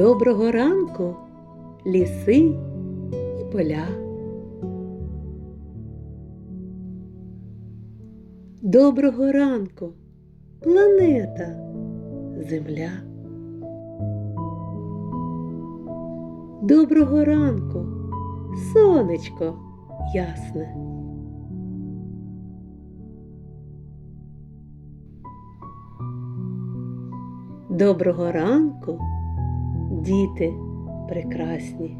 Доброго ранку, ліси і поля. Доброго ранку, планета, Земля. Доброго ранку, сонечко ясне. Доброго ранку, діти прекрасні.